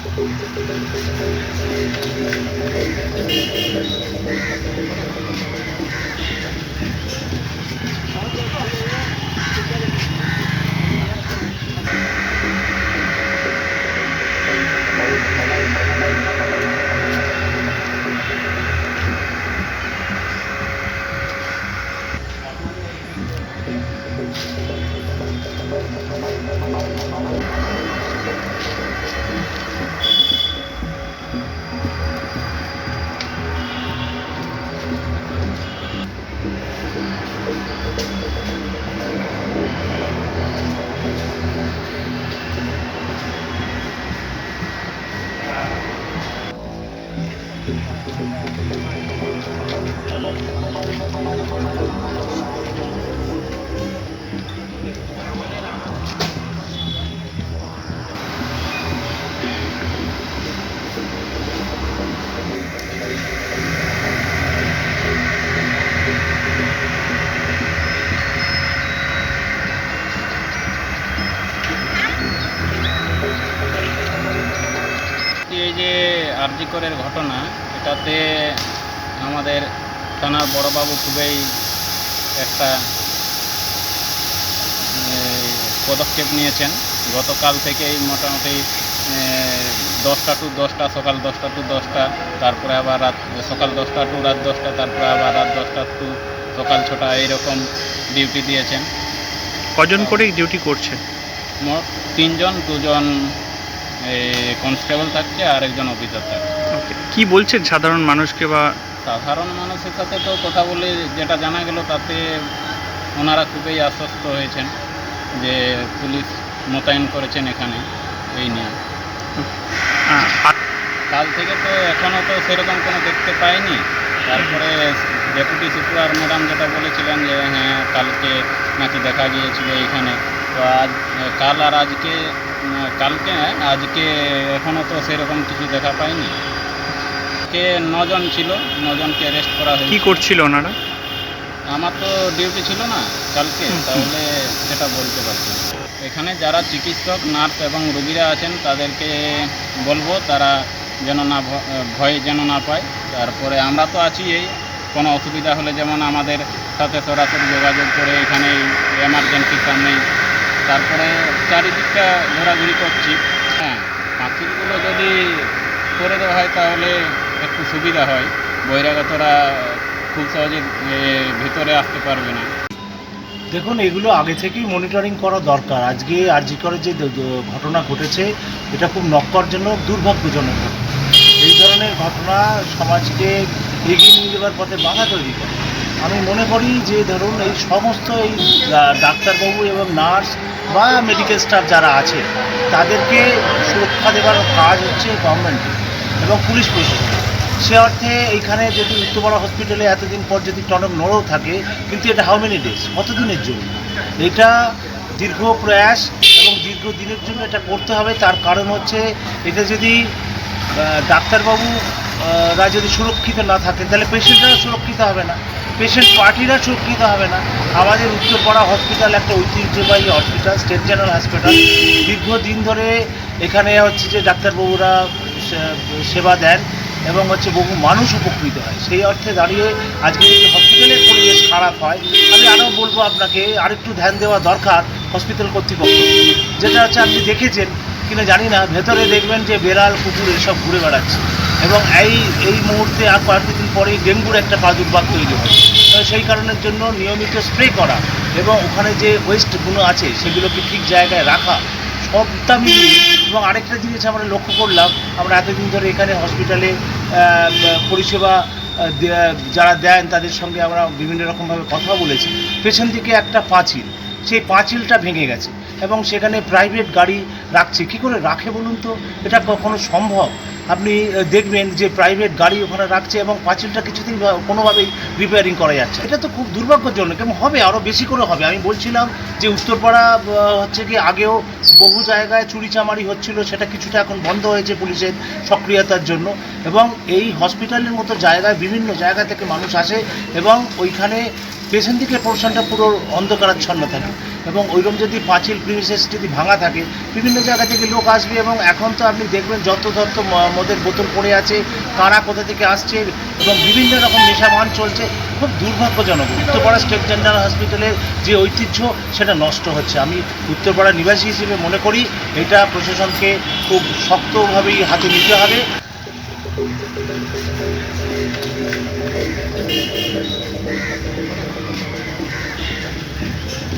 Thank you. এই যে আরজিকরের ঘটনা এটাতে আমাদের থানার বড়বাবু খুবই একটা পদক্ষেপ নিয়েছেন। গতকাল থেকেই মোটামুটি দশটা টু দশটা সকাল দশটা টু দশটা তারপরে আবার রাত সকাল দশটা টু রাত দশটা তারপরে আবার রাত দশটা টু সকাল ছটা এইরকম ডিউটি দিয়েছেন। কজন করে ডিউটি করছে মোট তিনজন দুজন কনস্টেবল থাকছে আর একজন অফিসার থাকছে। কি বলছেন সাধারণ মানুষকে বা? সাধারণ মানুষের সাথে তো কথা বলে যেটা জানা গেল তাতে ওনারা খুবই আশ্বস্ত হয়েছেন যে পুলিশ মোতায়েন করেছেন এখানে এই নিয়ে। কাল থেকে তো এখনও তো সেরকম কোনো দেখতে পাইনি। তারপরে ডেপুটি সুপার ম্যাডাম যেটা বলেছিলেন যে হ্যাঁ কালকে নাকি দেখা গিয়েছিল এইখানে। তো আজ কাল আর আজকে কালকে আজকে এখনও তো সেরকম কিছু দেখা পাইনি। কে নজন ছিল নজনকে অ্যারেস্ট করা হয়েছে। কি করছিল ওনারা? আমার তো ডিউটি ছিল না কালকে। তাহলে সেটা বলতে পারছি এখানে যারা চিকিৎসক নার্স এবং রোগীরা আছেন তাদেরকে বলব তারা যেন না ভয় যেন না পায়। তারপরে আমরা তো আছি এই কোনো অসুবিধা হলে যেমন আমাদের সাথে সরাসরি যোগাযোগ করে এখানে এমার্জেন্সির সামনেই তারপরে চারিদিকটা ঘোরাঘুরি করছি। হ্যাঁ পাঁচিলগুলো যদি করে দেওয়া হয় তাহলে একটু সুবিধা হয়। বহিরাগতরা খুব সহজে ভেতরে আসতে পারবে না। দেখুন, এগুলো আগে থেকেই মনিটরিং করা দরকার। আজকে আরজি করে যে ঘটনা ঘটেছে, এটা খুব নক্করজনক দুর্ভাগ্যজনক। এই ধরনের ঘটনা সমাজকে এগিয়ে নিয়ে যাওয়ার পথে বাধা তৈরি করে। আমি মনে করি যে, ধরুন, এই সমস্ত এই ডাক্তারবাবু এবং নার্স বা মেডিকেল স্টাফ যারা আছে তাদেরকে সুরক্ষা দেওয়ার কাজ হচ্ছে গভর্নমেন্টের এবং পুলিশ প্রশাসন সে অর্থে এইখানে যদি উত্তরপাড়া হসপিটালে এতদিন পর যদি টনক নড়েও থাকে কিন্তু এটা হাউ মেনি ডেজ কতদিনের জন্য? এটা দীর্ঘ প্রয়াস এবং দীর্ঘ দিনের জন্য এটা করতে হবে। তার কারণ হচ্ছে এটা যদি আহ, ডাক্তারবাবু রা যদি সুরক্ষিত না থাকেন তাহলে পেশেন্টরা সুরক্ষিত হবে না। পেশেন্ট পার্টিরা সুরক্ষিত হবে না। আমাদের উত্তরপাড়া হসপিটাল একটা ঐতিহ্যবাহী হসপিটাল স্টেট জেনারেল হসপিটাল দীর্ঘদিন ধরে এখানে হচ্ছে যে ডাক্তারবাবুরা সেবা দেন এবং হচ্ছে বহু মানুষ উপকৃত হয়। সেই অর্থে দাঁড়িয়ে আজকে যদি হসপিটালের পরিবেশ খারাপ হয়, আমি আরও বলব আপনাকে, আরেকটু ধ্যান দেওয়া দরকার হসপিটাল কর্তৃপক্ষ। যেটা হচ্ছে আপনি দেখেছেন, কিনা জানি না, ভেতরে দেখবেন যে বেড়াল, কুকুর এসব ঘুরে বেড়াচ্ছে। এবং এই এই মুহূর্তে আর কয়েকদিন পরেই ডেঙ্গুর একটা প্রাদুর্ভাব তৈরি হয়। সেই কারণের জন্য নিয়মিত স্প্রে করা এবং ওখানে যে ওয়েস্টগুলো আছে, সেগুলোকে ঠিক জায়গায় রাখা সবটা মিলিয়ে এবং আরেকটা জিনিস আমরা লক্ষ্য করলাম, আমরা এতদিন ধরে এখানে হসপিটালে পরিষেবা যারা দেন তাদের সঙ্গে আমরা বিভিন্ন রকমভাবে কথা বলেছি। পেছন দিকে একটা পাঁচিল। সেই পাঁচিলটা ভেঙে গেছে এবং সেখানে প্রাইভেট গাড়ি রাখছে। কী করে রাখে বলুন তো? এটা কখনো সম্ভব? আপনি দেখবেন যে প্রাইভেট গাড়ি ওখানে রাখছে এবং পাঁচিলটা কিছুতেই কোনোভাবেই রিপেয়ারিং করা যাচ্ছে এটা তো খুব দুর্ভাগ্যজনক এবং হবে আরও বেশি করে হবে। আমি বলছিলাম যে উত্তরপাড়া হচ্ছে কি আগেও বহু জায়গায় চুরিচামারি হচ্ছিল, সেটা কিছুটা এখন বন্ধ হয়েছে পুলিশের সক্রিয়তার জন্য এবং এই হসপিটালের মতো জায়গায় বিভিন্ন জায়গা থেকে মানুষ আসে এবং ওইখানে পেছন দিকের পোর্শনটা পুরো অন্ধকারাচ্ছন্ন থাকে এবং ওইরকম যদি পাঁচিল প্রিমিসেস যদি ভাঙা থাকে, বিভিন্ন জায়গা থেকে লোক আসবে এবং এখন তো আপনি দেখবেন যত তত মদের বোতল পড়ে আছে, কারা কোথা থেকে আসছে এবং বিভিন্ন রকম নেশাভান চলছে, খুব দুর্ভাগ্যজনক। উত্তরপাড়া স্টেট জেনারেল হসপিটালের যে ঐতিহ্য, সেটা নষ্ট হচ্ছে। আমি উত্তরপাড়া নিবাসী হিসেবে মনে করি, এটা প্রশাসনকে খুব শক্তভাবেই হাতে নিতে হবে। Thank you.